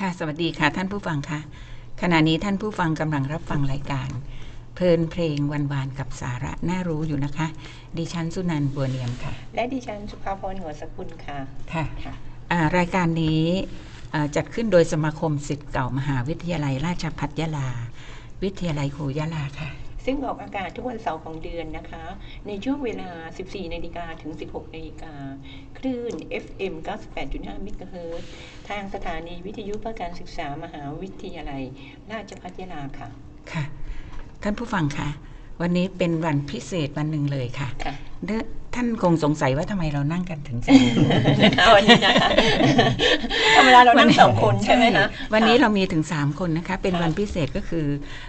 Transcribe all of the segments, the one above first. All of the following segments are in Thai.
ค่ะ สวัสดีค่ะ ท่านผู้ฟังค่ะ ขณะนี้ท่านผู้ฟังกำลังรับฟังรายการ เพลินเพลงวันวานกับสาระน่ารู้อยู่นะคะ ดิฉันสุนันท์บัวเนียมค่ะ และดิฉันสุภาพรหัวสกุลค่ะ ค่ะค่ะอ่ารายการนี้อ่าจัดขึ้นโดยสมาคมสิทธิ์เก่ามหาวิทยาลัยราชภัฏยะลา วิทยาลัยครูยะลาค่ะ ซึ่งออกอากาศทุกวันเสาร์ของเดือนนะคะ ในช่วงเวลา 14 นาฬิกาถึง 16 นาฬิกา คลื่น FM 98.5มิกะเฮิรตซ์ทางสถานีวิทยุเพื่อการศึกษามหาวิทยาลัย ราชภัฏยาลาค่ะ ค่ะ ท่านผู้ฟังค่ะ วันนี้เป็นวันพิเศษวันหนึ่งเลยค่ะค่ะเด้อท่านคงสงสัยว่าทำไมเรานั่งกันถึงสามคนวันนี้นะคะธรรมดาเรานั่งสองคนใช่ไหมคะวันนี้ค่ะเรามีถึง3คนนะคะ เป็นค่ะวันพิเศษก็คือ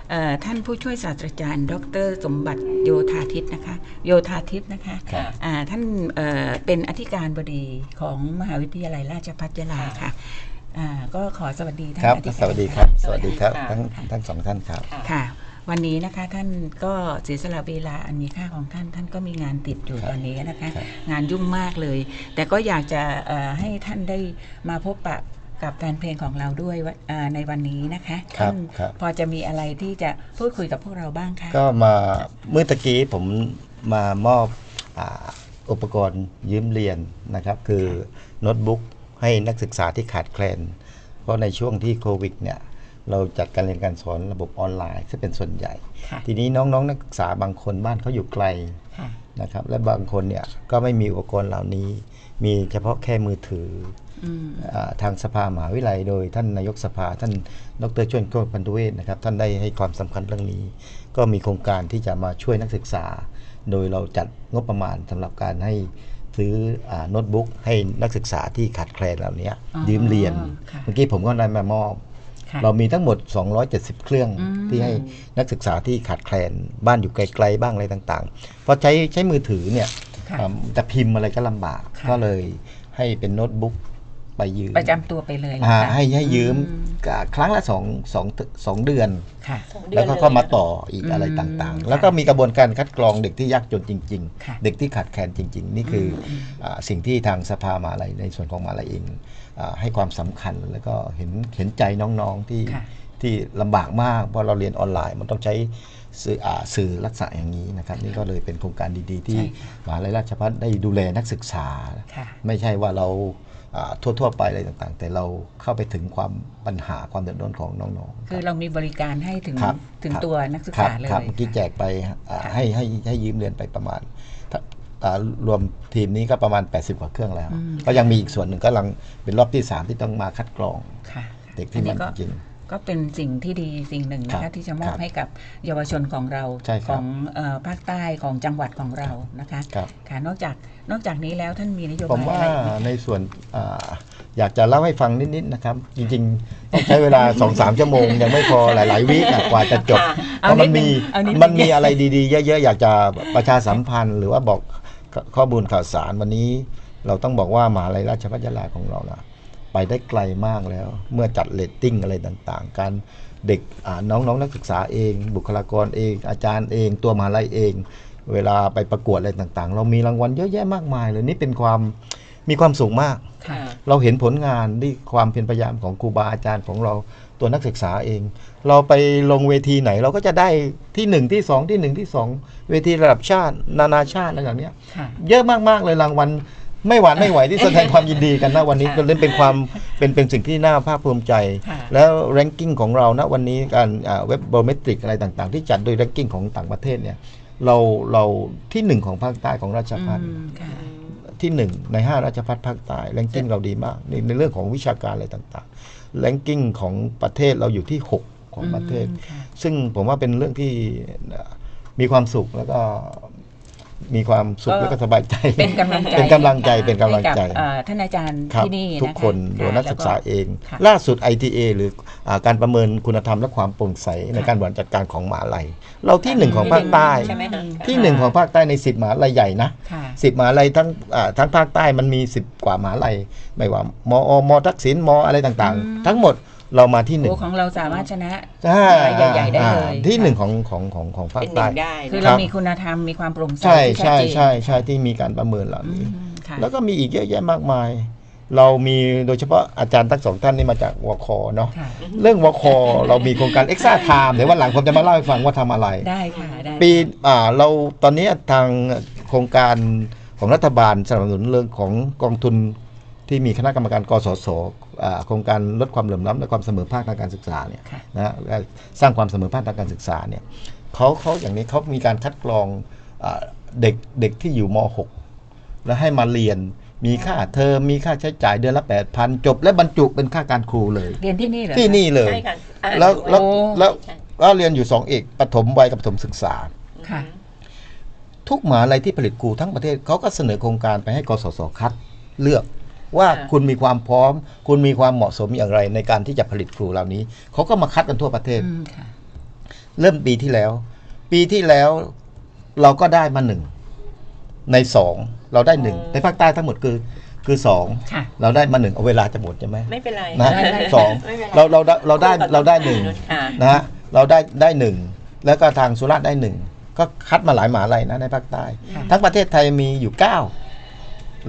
เออท่านผู้ช่วยศาสตราจารย์ ดร สมบัติโยธาทิพย์นะคะ โยธาทิพย์นะคะค่ะอ่าท่านเอ่อเป็นอธิการบดีของมหาวิทยาลัยราชภัฏยะลาค่ะอ่าก็ขอสวัสดีท่านครับอธิการสวัสดีครับสสวัวัสสดีดีคครัรับบทั้งทั้งสองท่านครับ ค่ะค่ะ วันนี้นะคะท่านก็เสียสละเวลาอันมีค่าของท่าน ท่านก็มีงานติดอยู่ครับตอนนี้นะคะครับงานยุ่งมากเลย แต่ก็อยากจะเอ่อให้ท่านได้มาพบปะกับแฟนเพลงของเราด้วยว่าเอ่อในวันนี้นะคะครับท่านครับพอจะมีอะไรที่จะพูดคุยกับพวกเราบ้างคะก็มาเมื่อตะกี้ผมมามอบอาอุปกรณ์ยืมเรียนนะครับ คือโน้ตบุ๊กให้นักศึกษาที่ขาดแคลน เพราะในช่วงที่โควิดเนี่ย เราจัดการเรียนการสอนระบบออนไลน์ซึ่งเป็นส่วนใหญ่ค่ะทีนี้น้องๆนักศึกษาบางคนบ้านเขาอยู่ไกลค่ะนะครับและบางคนเนี่ยก็ไม่มีอุปกรณ์เหล่านี้ มีเฉพาะแค่มือถืออืมอ่าทางสภามหาวิทยาลัย โดยท่านนายกสภาท่านดรชวนโกพันธุเวศนะครับท่านได้ให้ความสำคัญเรื่องนี้ ก็มีโครงการที่จะมาช่วยนักศึกษา โดยเราจัดงบประมาณสำหรับการให้ซื้ออาโน้ตบุ๊กให้นักศึกษาที่ขาดแคลนเหล่านี้อ๋อยืมเรียนค่ะเมื่อกี้ผมก็ได้มามอบค่ะ เรามีทั้งหมด 270 เครื่องอืมที่ให้นักศึกษาที่ขาดแคลนบ้านอยู่ไกลๆบ้างอะไรต่างๆเพราะใช้ใช้มือถือเนี่ยค่ะอ่าจะพิมพ์อะไรก็ลำบากค่ะก็เลยให้เป็นโน้ตบุ๊กไปยืมประจำตัวไปเลยนะอ่าคะให้ให้ยืมอืกะครั้งละสองสองสองเดือนค่ะสองเดือนแล้วก็เยก็มานะต่ออีกอืมอะไรต่างค่ะๆแล้วก็มีกระบวนการคัดกรองเด็กที่ยากจนจริงค่ะๆเด็กที่ขาดแคลนจริง ๆ นี่คืออมอ่าสิ่งที่ทางสภามหาลัยในส่วนของมหาลัยเองอา ให้ความสำคัญแล้วก็เห็นเห็นใจน้องๆที่ค่ะที่ลำบากมากเพราะเราเรียนออนไลน์มันต้องใช้สื่ออ่าสื่อลักษณะอย่างนี้นะครับ นี่ก็เลยเป็นโครงการดีๆ ที่ใช่ค่ะมหาลัยราชภัฏได้ดูแลนักศึกษาค่ะไม่ใช่ว่าเราอ่าทั่ว ๆ ไปอะไรต่างๆ แต่เราเข้าไปถึงความปัญหาความเดือดร้อนของน้องๆ คือเรามีบริการให้ถึงครับถึงครับตัวนักศึกครับษาเลยครับเมื่อกี้แจกไปอ่าให้ให้ให้ยืมเรียนไปประมาณถ้าอ่า รวมทีมนี้ก็ประมาณ 80 กว่าเครื่องแล้วอืมก็ยังมีอีกส่วนหนึ่งก็กำลังเป็นรอบที่ 3 ที่ต้องมาคัดกรองค่ะเด็กที่อัมันก็จริงก็เป็นสิ่งที่ดีสิ่งหนึ่งนะครัคะบที่จะมอครับบให้กับเยาวชนของเราใช่ครับของเอ่อภาคใต้ของจังหวัดของเรานะคะครับค่ะนอกจากนอกจากนี้แล้วท่านมีนโยผบามยว่าอะไรอีกในส่วนอาอยากจะเล่าให้ฟังนิดๆนะครับ จริงๆต้องใช้เวลา2-3ชั่วโมง ยังไม่พอหลายๆวิอะกว่าจะจบค่ะเพราะมันมีเอานิดนึงมันมีอะไรดีๆ เยอะๆ อยากจะประชาสัมพันธ์หรือว่าบอก ข้อมูลข่าวสารวันนี้ เราต้องบอกว่ามหาลัยราชภัฏยาลาของเรานะไปได้ไกลมากแล้ว เมื่อจัดเรตติ้งอะไรต่างๆ การเด็กอ่าน้องๆนักศึกษาเอง บุคลากรเอง อาจารย์เอง ตัวมหาลัยเอง เวลาไปประกวดอะไรต่างๆ เรามีรางวัลเยอะแยะมากมายเลยนี่เป็นความมีความสุขมากค่ะเราเห็นผลงานที่ความเพียรพยายามของครูบาอาจารย์ของเรา ตัวนักศึกษาเอง เราไปลงเวทีไหนเราก็จะได้ที่หนึ่งที่สองที่หนึ่งที่สองเวทีระดับชาติ นานาชาติอะไรอย่างเนี้ยค่ะเยอะมากๆเลยรางวัลไม่หวานไม่ไหวที่แสดงความยินดีกันนะวันนี้ค่ะก็เล่นเป็นความเป็นเป็นสิ่งที่น่าภาคภูมิใจค่ะแล้ว ranking ของเรานะวันนี้การเว็บโบเมตริกอะไรต่างๆ ที่จัดโดย ranking ของต่างประเทศเนี่ยเราเราที่หนึ่งของภาคใต้ของราชพัฒอืมค่ะที่หนึ่งในห้าราชพัฒภาคใต้ ranking เราดีมากในในเรื่องของวิชาการอะไรต่างๆ ranking ของประเทศเราอยู่ที่ 6 ของประเทศอืมค่ะซึ่งผมว่าเป็นเรื่องที่เอ่อมีความสุขแล้วก็ มีความสุขก็แล้วก็สบายใจ เป็นกำลังใจเป็นกำลังใจเป็นกำลังใจให้กับเอ่อท่านอาจารย์ครับที่นี่ทุกะะคนโดยค่ะนักศึกษาแล้ว เอง ค่ะ ล่าสุด ITA หรืออาการประเมินคุณธรรมและความโปร่งใสในการบริหารจัดการของมหาลัย เราที่หนึ่งของภาคใต้ใช่ไหมคะที่หนึ่งของภาคใต้ในสิบมหาลัยใหญ่นะ ค่ะ สิบมหาลัยทั้งอ่าทั้งภาคใต้มันมีสิบกว่ามหาลัยไม่ว่ามอมทักษิณมอะไรต่างอืม ๆ ทั้งหมด เรามาที่หนึ่ง โอ้ของเราสามารถชนะอ่าใหญ่ๆได้เลย อ่าที่หนึ่งของของของของภาคเป็นหใต้ นึ่งได้คือนะ เราครับมีคุณธรรมมีความโปร่งใสใช่ที่ชัดใช่เจนใช่ใช่ที่มีการประเมินเหล่าอืนี้ มค่ะ แล้วก็มีอีกเยอะแยะมากมาย เรามีโดยเฉพาะอาจารย์ทั้งสองท่านนี่มาจากวคเนาะค่ะ เรื่องวคเรามีโครงการเอ็กซ่าไทม์เดี๋ยววันหลังผมจะมาเล่าให้ฟังว่าทำอะไร ได้ค่ะได้ปีอ่าเราตอนนี้ทางโครงการของรัฐบาลสนับสนุนเรื่องของกองทุน ที่มีคณะกรรมการกสศอ่าโครงการลดความเหลื่อมล้ำและความเสมอภาคทางการศึกษาเนี่ยค่ะนะฮะและสร้างความเสมอภาคทางการศึกษาเนี่ยเขาเขาอย่างนี้เขามีการคัดกรองอาเด็กเด็กที่อยู่ม .6 แล้วให้มาเรียนมีค่าเทอมมีค่าใช้จ่ายเดือนละ 8,000 จบ และบรรจุเป็นค่าการครูเลย เรียนที่นี่เหรอที่นี่เลยใช่ค่ะอ่านแล้วด้วยแล้วโอ้แล้วใช่แล้วเรียนอยู่สองเอกปฐมวัยกับปฐมศึกษาค่ะทุกมหาลัยที่ผลิตครูทั้งประเทศเขาก็เสนอโครงการไปให้กสศคัดเลือก ว่าค่ะคุณมีความพร้อม คุณมีความเหมาะสมอย่างไร ในการที่จะผลิตครูเหล่านี้เขาก็มาคัดกันทั่วประเทศอืมค่ะเริ่มปีที่แล้ว ปีที่แล้วเราก็ได้มาหนึ่งในสองเราได้หนึ่งในภาคใต้ทั้งหมดคือคือสองค่ะเราได้มาหนึ่งเอาเวลาจะหมดใช่ไหมไม่เป็นไรนะได้ได้สองไม่เป็นไรเราเราได้เราได้เราได้หนึ่งค่ะนะฮะเราได้ได้หนึ่งแล้วก็ทางสุราษฎร์ได้หนึ่งก็คัดมาหลายหมหาลัยนะในภาคใต้ค่ะทั้งประเทศไทยมีอยู่เก้า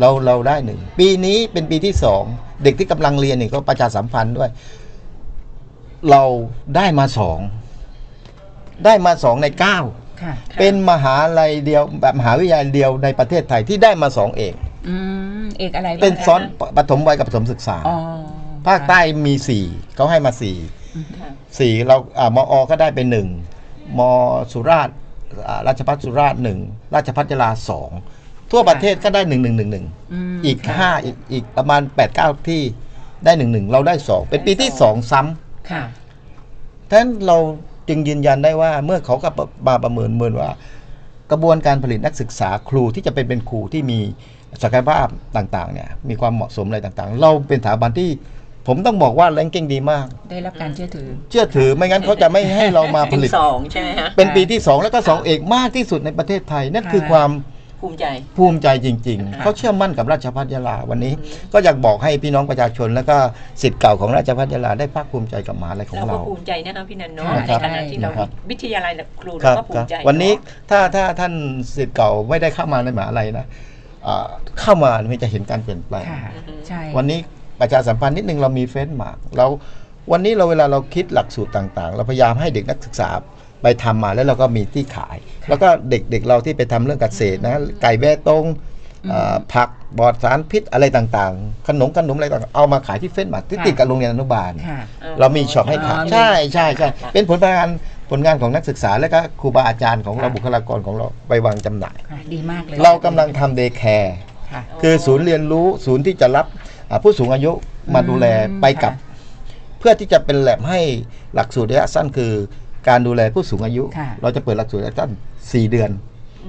เราเราได้หนึ่งปีนี้เป็นปีที่สองเด็กที่กำลังเรียนนี่ก็ประชาสัมพันธ์ด้วย เราได้มาสองได้มาสองในเก้าค่ะเป็นมหาลัยเดียวแบบมหาวิทยาลัยเดียวในประเทศไทยที่ได้มาสองเอกอืมเอกอะไรบ้างเป็นซ้อนปฐมวัยกับปฐมศึกษาอ๋อภาคใต้มีสี่เขาให้มาสี่ค่ะสี่เราอ่ามอก็ได้เป็นหนึ่งมสุราษฎร์อ่าราชพัฒสุราษฎร์หนึ่งราชพัฒยาลาสอง ทั่วประเทศก็ได้หนึ่งหนึ่งหนึ่งหนึ่งมอีกค่ะห้าอีกอีกประมาณแปดเก้าที่ได้หนึ่งหนึ่งเราได้สองเป็นปีที่สองซ้ำค่ะท่นั้นเราจึงยืนยันได้ว่าเมื่อเขาก็มาประเมินเมินว่า กระบวนการผลิตนักศึกษาครูที่จะเป็นเป็นครูที่มีศักยภาพต่างๆเนี่ยมีความเหมาะสมอะไรต่างๆ เราเป็นสถาบันที่ผมต้องบอกว่าแรงกิ้งดีมาก ได้รับการเชื่อถือ เชื่อถือไม่งั้นเขาจะไม่ให้เรามาผถึงลิตสองใช่ไหมฮะเป็นปีที่ 2 แล้วก็ 2 เอกมากที่สุดในประเทศไทย นั่นคือค่ะความ ภูมิใจ ภูมิใจจริง ๆ เขาเชื่อมั่นกับราชภัฏยาลาวันนี้ ก็อยากบอกให้พี่น้องประชาชน แล้วก็สิทธิ์เก่าของราชภัฏยาลาได้ภาคภูมิใจกับมหาลัยของเราก็เราภูมิใจนะคะพี่นันเนาะคในรับฐานะที่เราครับวิทยาลัยครูคเรารับก็ภูครับมิใจ วันนี้เอะถ้าถ้าท่านสิทธิ์เก่าไม่ได้เข้ามาในมหาลัยนะอ่าเข้ามาไม่จะเห็นการเปลี่ยนแปลงค่ะใช่วันนี้ประชาสัมพันธ์นิดนึงเรามีเฟซมาร์กเราวันนี้เราเวลาเราคิดหลักสูตรต่างๆ เราพยายามให้เด็กนักศึกษา ไปทำมาแล้วเราก็มีที่ขาย แล้วก็เด็กๆเราที่ไปทำเรื่องเกษตรนะไก่แว่ตรงอ่าผักบอดสารพิษอะไรต่างๆ ขนมขนมอะไรต่างๆเอามาขายที่เฟซมาร์กที่ค่ะติดกับโรงเรียนอนุบาลค่ะเรามีช็อปให้ขายอ๋อใช่ใช่ใช่เป็นผลงานผลงานของนักศึกษาและก็ครูบาอาจารย์ของเราค่ะบุคลากรของเราไปวางจำหน่ายค่ะดีมากเลยเรากำลังทำเดย์แคร์ค่ะคือศูนย์เรียนรู้ศูนย์ที่จะรับอ่าผู้สูงอายุมาดูแลอืมไปกับค่ะเพื่อที่จะเป็นแลบให้หลักสูตรระยะสั้นคือ การดูแลผู้สูงอายุ ค่ะ เราจะเปิดหลักสูตรระยะสั้น4เดือน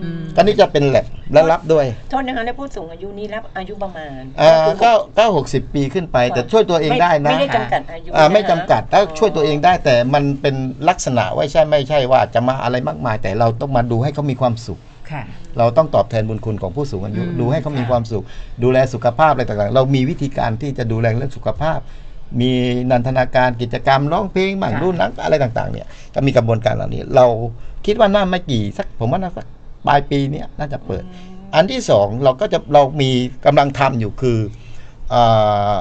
อืมตอนนี้จะเป็นแลบและรับด้วยโทษนะคะแล้วผู้สูงอายุนี่รับอายุประมาณอ่าก็ก็หกสิบปีขึ้นไป แต่ช่วยตัวเองได้นะ ไม่ได้จำกัดอายุอ่าไม่นะคะจำกัดถ้าช่วยตัวเองได้แต่มันเป็นลักษณะไว้ใช่ไม่ใช่ว่าจะมาอะไรมากมาย แต่เราต้องมาดูให้เขามีความสุข ค่ะ เราต้องตอบแทนบุญคุณของผู้สูงอายุ อืมดูให้เขามีค่ะ ความสุข ดูแลสุขภาพอะไรต่างๆ เรามีวิธีการที่จะดูแลเรื่องสุขภาพ มีนันทนาการกิจกรรมร้องเพลงบ้างดูหนังอะไรต่างๆ เนี่ยก็มีกระบวนการเหล่านี้ เราคิดว่าน่าไม่กี่สักผมว่าน่าสักปลายปีเนี้ยน่าจะเปิด อันที่สองเราก็จะเรามีกำลังทำอยู่คืออา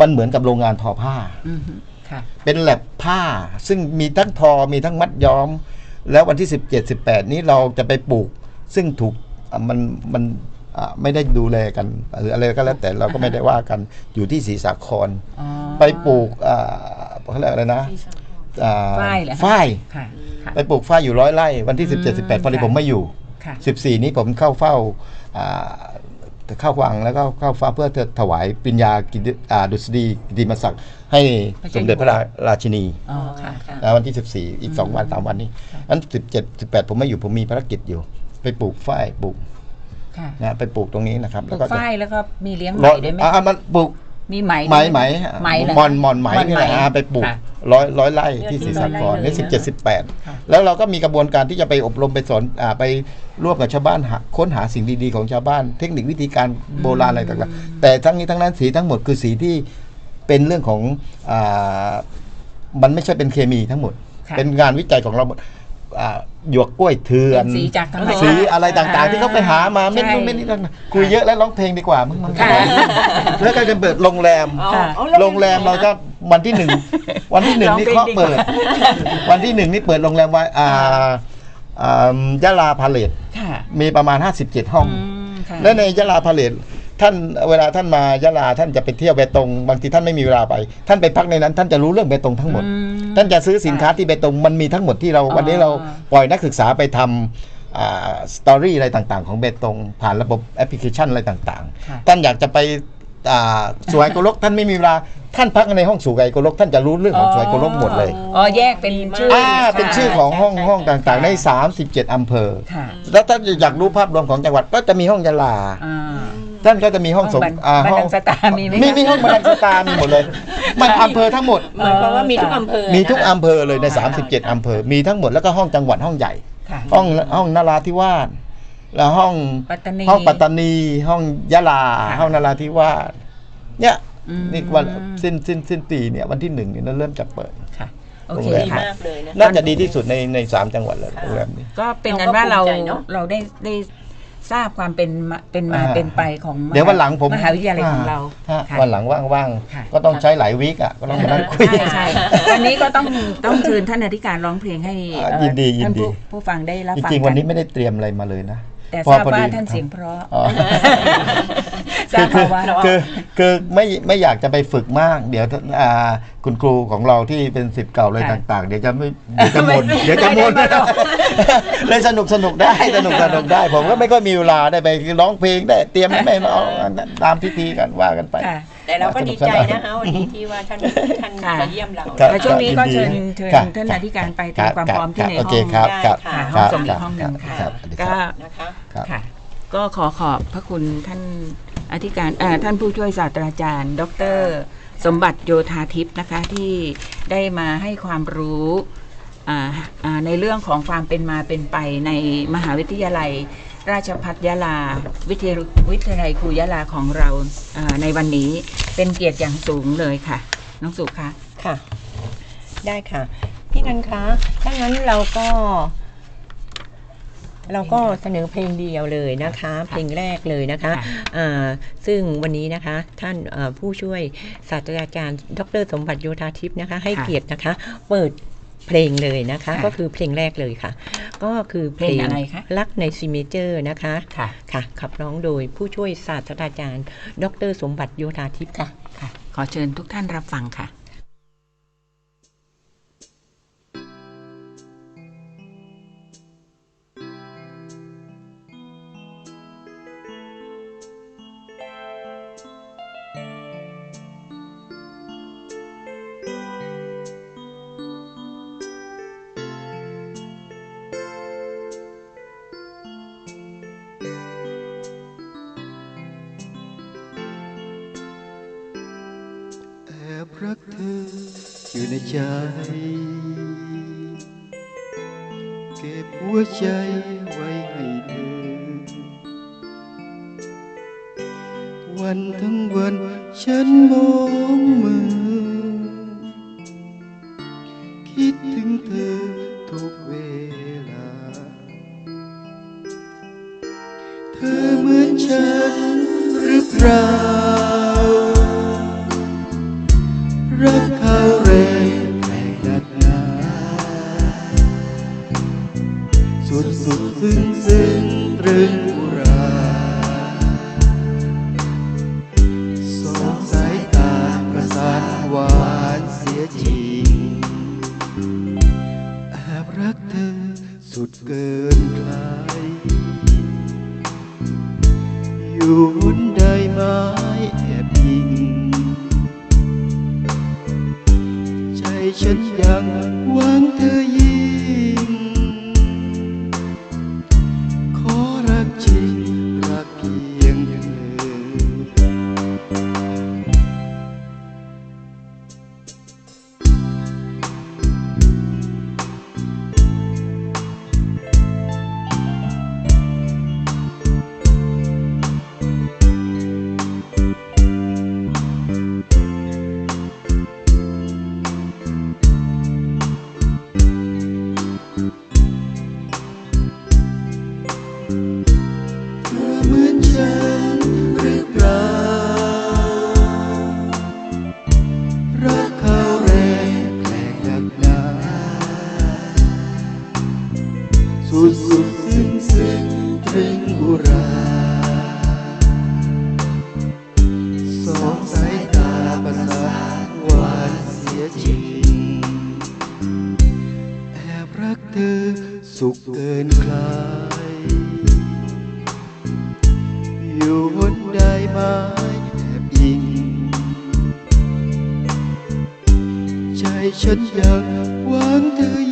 มันเหมือนกับโรงงานทอผ้า อืมค่ะ เป็นแลบผ้าซึ่งมีทั้งทอมีทั้งมัดย้อม แล้ววันที่ 17 18 นี้เราจะไปปลูก ซึ่งถูกอะมันมันอะไม่ได้ดูแลกัน หรืออะไรก็แล้วแต่เราก็ไม่ได้ว่ากันอยู่ที่ศรีสาคร อ๋อ ไปปลูกอ่าเขาเรียกอะไรนะอ่ฝ้ายเหรอคะฝ้าย ค่ะค่ะ ไปปลูกฝ้ายอยู่ร้อยไร่วันที่ อืม17 18พอดีค่ะผมไม่อยู่ ค่ะ 14 นี้ผมเข้าเฝ้าอ่าเข้าวังแล้วก็เข้าเฝ้าเพื่อถวายปริญญากิติอ่าดุษฎีกิติมศักดิ์ให้สมเด็จพระราราชินี อ๋อค่ะ นะวันที่ 14 อีก 2 วันสามวันนี้อัน17 18 ผมไม่อยู่ผมมีภารกิจอยู่ ไปปลูกฝ้ายปลูกค่ะนะไปปลูกตรงนี้นะครับปลูกจะฝ้ายแล้วก็มีเลี้ยงไหมร้อยด้วยไหม อ่ามันปลูก มีไหมไหมด้วยไหมไหมเหรมอนมอนไหมนี่แหละอ่าไปปลูกค่ะร้อยร้อยไร่ที่เนื้ศรีอที่สาครร้อยไร่นี่เลยสิบนะเจ็ดสิบแปดค่ะแล้วเราก็มีกระบวนการที่จะไปอบรมไปสอนอ่าไปร่วมกับชาวบ้านหาค้นหาสิ่งดีๆของชาวบ้าน เทคนิควิธีการโบราณอะไรต่างๆ แต่ทั้งนี้ทั้งนั้นสีทั้งหมดคือสีที่เป็นเรื่องของอ่ามันไม่ใช่เป็นเคมีทั้งหมดค่ะเป็นงานวิจัยของเราหมดอ่า หยวกกล้วยเถื่อนเป็นสีจากธรรมชาติสีอะไรต่างๆ ที่เขาไปหามาเม็ดนู้นใช่เม็ดนี้นั่นนะคุยเยอะแล้วร้องเพลงดีกว่ามึงมันค่ะแล้วก็จะเปิดโรงแรมเอาค่ะเอาโรงแรมเราจะวันที่หนึ่งวันที่หนึ่งนี่ร้องเพลงเคาะเปิดดีกว่าวันที่หนึ่งนี่เปิดโรงแรมไว้อ่าอ่ายะลาพาเลตค่ะมีประมาณ 57 ห้องอืมค่ะและในยะลาพาเลต ท่านเวลาท่านมายะลาท่านจะไปเที่ยวเบตงบางทีท่านไม่มีเวลาไป ท่านไปพักในนั้น ท่านจะรู้เรื่องเบตงทั้งหมดอืมท่านจะซื้อสินค้าที่เบตงมันมีทั้งหมดที่เราอ๋อวันนี้เราปล่อยนักศึกษาไปทำสตอรี่อะไรต่างๆ ของเบตง ผ่านระบบแอปพลิเคชันอะไรต่างค่ะๆท่านอยากจะไปอ่าสวยโกลกท่านไม่มีเวลาท่านพักในห้องสูไกโกลกท่านจะรู้เรื่องของสวยโกลกหมดเลยอ๋อแยกเป็นชื่ออ่าเป็นชื่อของห้องใช่ห้องต่างๆ ในค่ะ37 อำเภอค่ะแล้วถ้าอยากรู้ภาพรวมของจังหวัดก็จะมีห้องยะลาอ่า ท่านก็จะมีห้องสมบันอ่าบันห้อดังงสตาร์มีไหมมีคะมีห้องบันดังสตาร์มีหมดเลย มันอำเภอทั้งหมด หมายความว่ามีทุกอำเภอมีทุกนะคะอำเภอเลยใน 37 อำเภอ มีทั้งหมดแล้วก็ห้องจังหวัดห้องใหญ่ ค่ะ ห้องห้องนราธิวาสแล้วห้องปัตตานีห้องปัตตานี ห้องยะลา ค่ะห้องนราธิวาสเนี่ยอืม นี่วันสิ้นสิ้นสิ้นปีเนี่ยวันที่หนึ่งเนี่ยเริ่มจะเปิด ค่ะโอโรงเคแรมดีค่ะ มากเลยนะน่าจะดีที่สุดในในสามจังหวัดเลยค่ะโรงแรมนี้ ก็เป็นอันว่าเราเราก็ภูมิใจเนอะ เราได้ได้ ทราบความเป็นมาเป็นมาอ่า เป็นไปของมเดี๋ยววันหลังผมมหาวิทยาลัยของเราถ้ค่ะ วันหลังว่างค่ะ ๆ ก็ต้องใช้หลายวีคอะก็ต้องมานั่งคุย ใช่ใช่วันนี้ก็ต้องต้องเชิญท่านอธิการร้องเพลงให้อ่าเอ่อยินดียินท่านดีผู้ผู้ฟังได้รับจฟังริงๆกัวันนี้ไม่ได้เตรียมอะไรมาเลยนะ แต่พทอราบพอว่าดีท่านเสียงเพราะอ๋อ ทราบมาว่า คือคือไม่ไม่อยากจะไปฝึกมาก เดี๋ยวอ่าคุณครูของเราที่เป็นสิทธิ์เก่าอะไรค่ะต่าง ๆ เดี๋ยวจะไม่เดี๋ยวจะหมดไม่เดี๋ยวจะหมดไม่ได้มาหรอก เลยสนุกสนุกได้สนุกสนุกได้ ผมก็ไม่ค่อยมีเวลาได้ไปร้องเพลงได้เตรียมไม่มาเอาตามพิธีกันว่ากันไป ค่ะ แต่เราก็ดีใจนะคะวันนี้ที่ว่าท่านท่านค่ะ มาเยี่ยมเรา ครับแล้วช่วงนี้ก็เชิญยินดีเชิญครับท่านอธิการไปคเตรียมความพร้อมที่ในโอห้เคองครับครับได้ค่ะห้องส่งอีกห้องหนึ่งค่ะรับสวัสดีก็ครับ นะคะ ครับ ค่ะ ก็ขอขอบพระคุณท่านอธิการเอ่อท่านผู้ช่วยศาสตราจารย์ ดร สมบัติโยธาทิพย์นะคะที่ได้มาให้ความรู้อ่าอ่าในเรื่องของความเป็นมาเป็นไปในมหาวิทยาลัย ราชพัฒยาลา วิทยาวิทยาลัยครูยะลาของเราอ่าในวันนี้เป็นเกียรติอย่างสูงเลยค่ะ น้องสุคะค่ะ ได้ค่ะ พี่นันคะถ้างั้นเราก็ เราก็เสนอเพลงเดียวเลยนะคะ เพลงแรกเลยนะคะค่ะอ่าซึ่งวันนี้นะคะ ท่านเอ่อผู้ช่วยศาสตราจารย์ ดร สมบัติโยธาทิพย์นะคะ ให้ค่ะเกียรตินะคะ เปิด เพลงเลยนะคะค่ะก็คือเพลงแรกเลยค่ะ ก็คือเพลเพลงงอะไรคะรักในซีเมเจอร์นะคะค่ะค่ะขับร้องโดยผู้ช่วยศาสตราจารย์ ดร สมบัติโยธาทิพย์ค่ะค่ะขอเชิญทุกท่านรับฟังค่ะ แอบรักเธออยู่ในใจเก็บ nơi đẹp hiền chạy chân giờ quán thứ